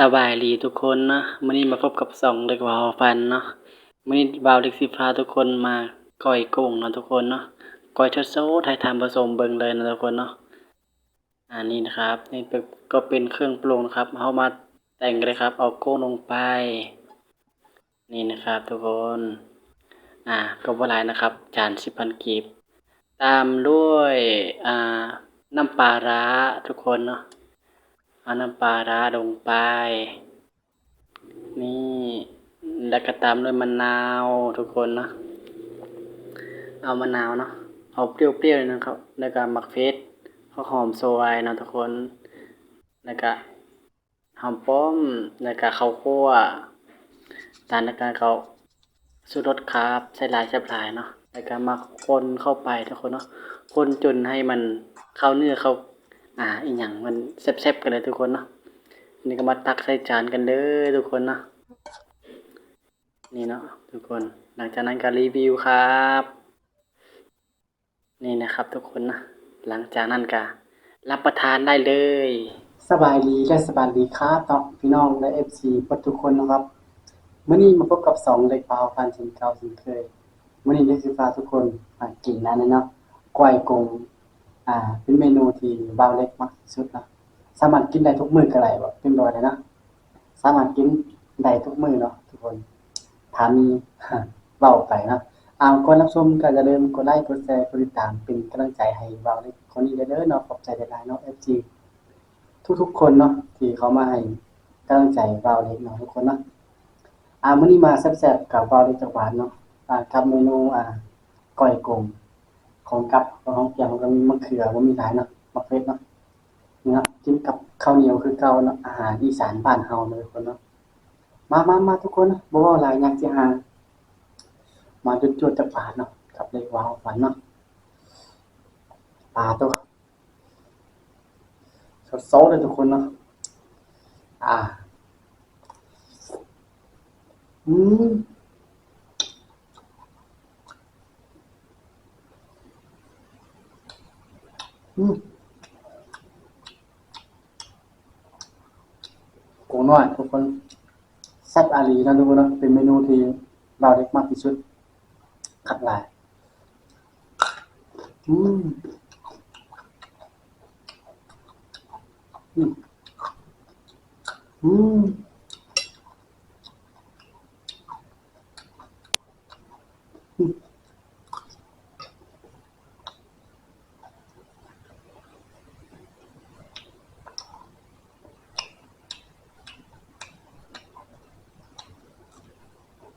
สบายดีทุกคนเนาะมื้อนี้มาพบกับสองเด็กวาวฟันเนาะมื้อนี้บ่าวเด็กสิพาทุกคนมาก้อยกุ้งเนาะทุกคนเนาะก้อยทดโซ่ไทยทำผสมเบิงเลยนะทุกคนเนาะอันนี้นะครับนี่เป็นก็เป็นเครื่องปรุงนะครับเฮามาแต่งเลยครับ เอากุ้งลงไป นี่นะครับ ทุกคน อ่าก็บ่หลายนะครับ จาน10,000กีบ ตามด้วยอ่าน้ำปลาร้าทุกคนเนาะ เอาน้ำปลาร้าลงไป นี่แล้วก็ตามด้วยมะนาวทุกคนเนาะเอามะนาวเนาะเอาเปรี้ยวๆเลยนะครับ แล้วก็มักเพชรข้าวหอมโซยเนาะทุกคน แล้วก็หอมป้อม แล้วก็ข้าวคั่วตามด้วการเขาสูตรรสครับใส่ลายแซ่บลายเนาะแล้วก็มาคนเข้าไปทุกคนเนาะคนจนให้มันเข้าเนื้อเข้า อ่าอีหยังมันแซ่บๆกันเลยทุกคนเนาะนี่ก็มาตักใส่จานกันเด้อทุกคนเนาะนี่เนาะทุกคนหลังจากนั้นก็รีวิวครับ นี่นะครับ ทุกคนนะหลังจากนั้นก็รับประทานได้เลย สบายดีและสบายดีครับเนาะพี่น้องและ FC ทุกคนนะครับเมื้อนี้มาพบกับสองเล็กเปล่าพันเช่นเก่าเช่นเคยเมื้อนี้ได้สิพาทุกคนมากินนั่นเนาะกวยกง อ่า เป็นเมนูที่บ่าวเล็กมักที่สุดเนาะสามารถกินได้ทุกมื้อก็ได้บ่เป็นบ่ได้นาะสามารถกินได้ทุกมื้อเนาะทุกคนถามีเว้าไปเนาะอ่าก่อนรับชมก็อย่าลืมกดไลค์กดแชร์กดติดตามเป็นกำลังใจให้บ่าวเล็กคนนี้เด้อเนาะขอบใจหลายๆเนาะ FG ทุกๆคนเนาะที่เขามาให้กำลังใจเราเล็กเนาะทุกคนเนาะอ่ามื้อนี้มาแซ่บๆกับเราเล็กจักหวานเนาะอ่ากับเมนูอ่าก้อยกง ของกับของเปียงของก็มีมะเขือบ่มีหลายเนาะมะเขือเนาะนี่เนาะกินกับข้าวเหนียวคือเก่าเนาะอาหารอีสานบ้านเฮาเลยคนเนาะมามามาทุกคนเนาะบ่ว้าหลายอยากสิหามาจุดๆจักบาเนาะกับเล็กว้าวหวานเนาะปลาตัวสดๆเลยทุกคนเนาะอ่าอืม อืมโกน้อยทุกคนแซ่บอาลีนะทุกคนนะเป็นเมนูที่เราเล็กมากที่สุดขัดลาย อืมอืม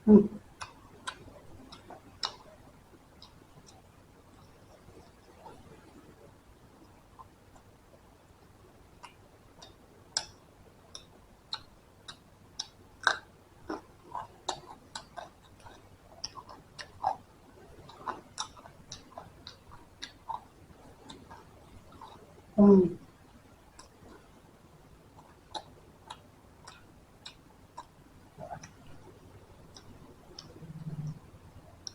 อืม อืม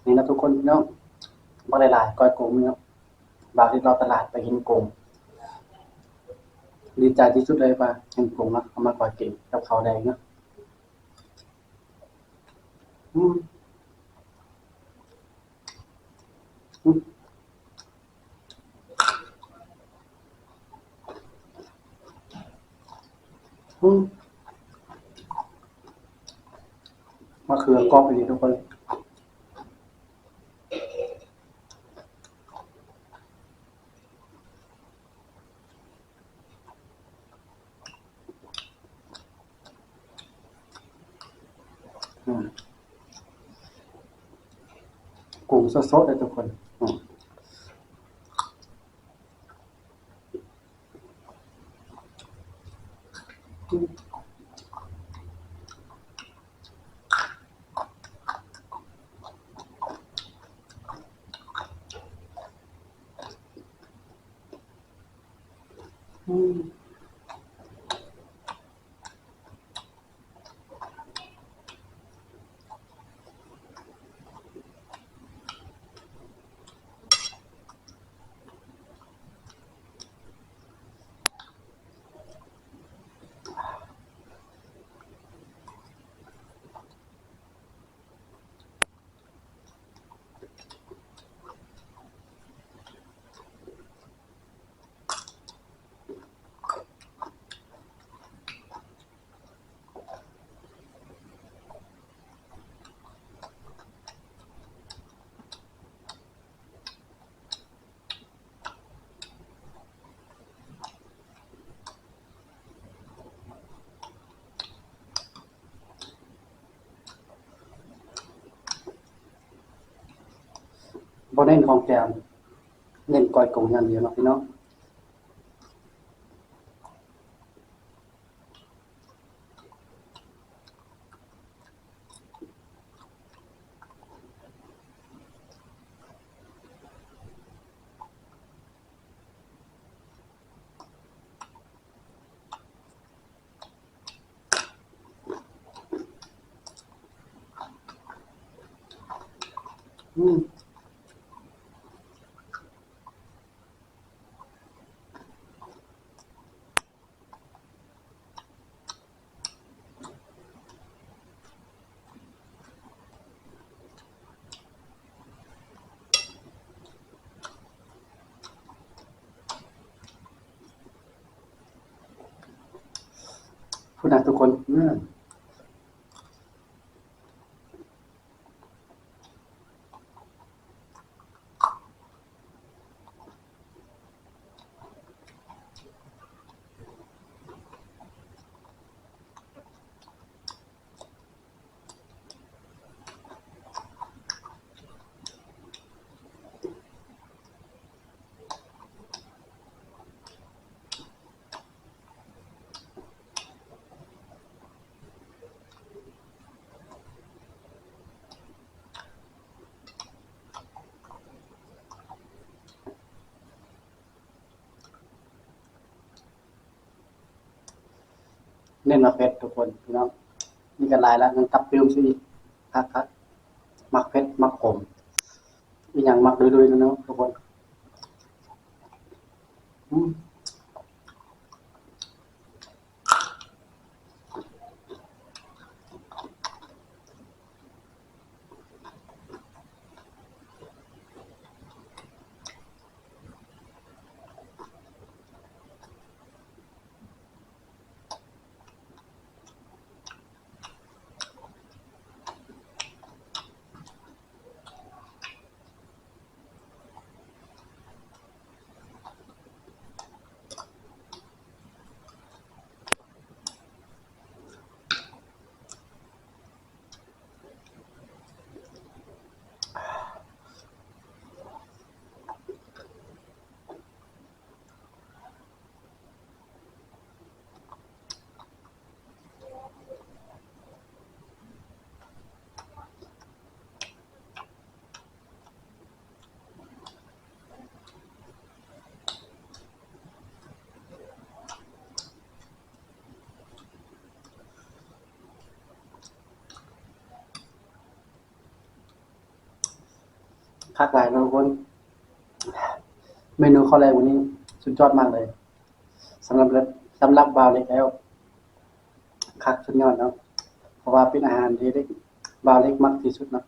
นี่นะทุกคน เนาะบ่หลายๆก้อยกงเนาะบางทีเราตลาดไปเห็นกงดีใจที่สุดเลยว่าเห็นกงเนาะเอามาก้อยเก่งกับข้าแดงเนาะอืมอืมอืมมะเขือกรอบดีทุกคน อืม กุ้งสดๆเลยทุกคนอืม อืมน้นของแกมเน้นก้อยกงอย่างเดียวเนาะพี่น้องอืม ผู้นะทุกคน อืมเน้นมาเฟสทุกคนพี่น้องนี่กันหลายแล้วยังตับเติมซะอีกครับครับมักเฟสมักขมอีกอย่างมักดุยๆนะเนาะทุกคน พักหลายนะทุกคน เมนูข้าวแรงวันนี้ สุดยอดมากเลยสำหรับสำหรับบาวเล็กแล้วคักสุดยอดเนาะเพราะว่าเป็นอาหารที่เล็กบาวเล็กมักที่สุดเนาะ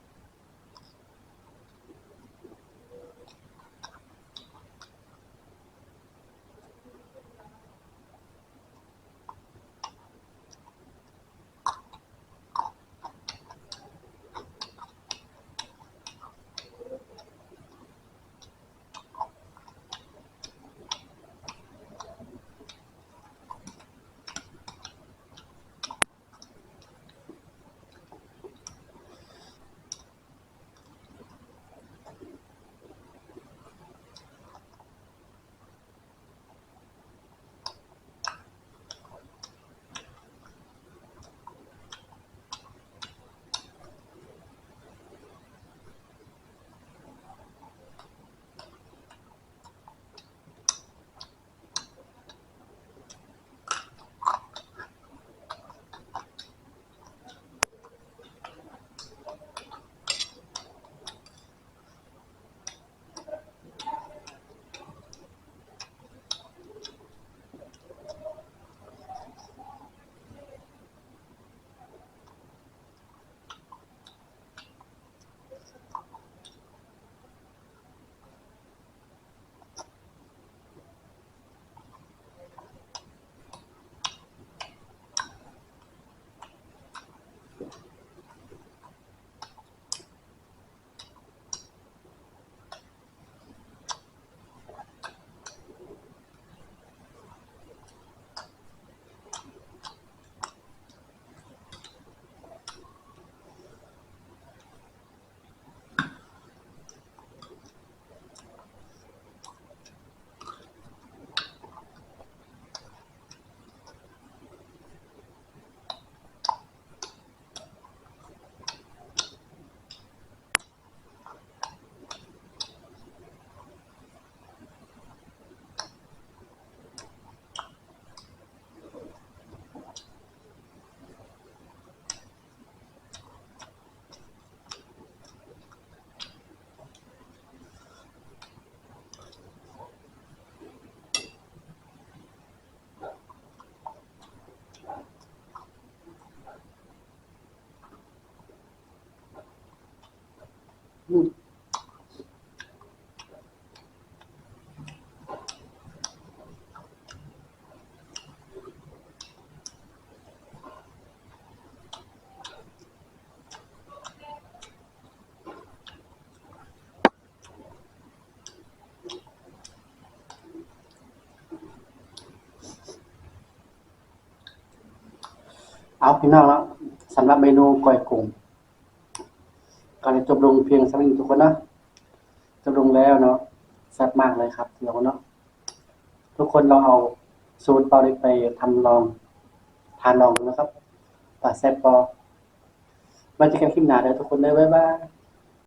เอาพี่น้องแล้วสำหรับเมนูกอยกุ้ง ก็จะจบลงเพียงสำหนึ่งทุกคนนะจบลงแล้วเนาะแซ่บมากเลยครับเดี๋ยวเนาะทุกคนเราเอาสูตรเปาเล็กไปทำลอง ทานลองนะครับป่าแซ่บปอมาเจอกันคลิปหน้าเดียวทุกคนเลยบ๊ายบาย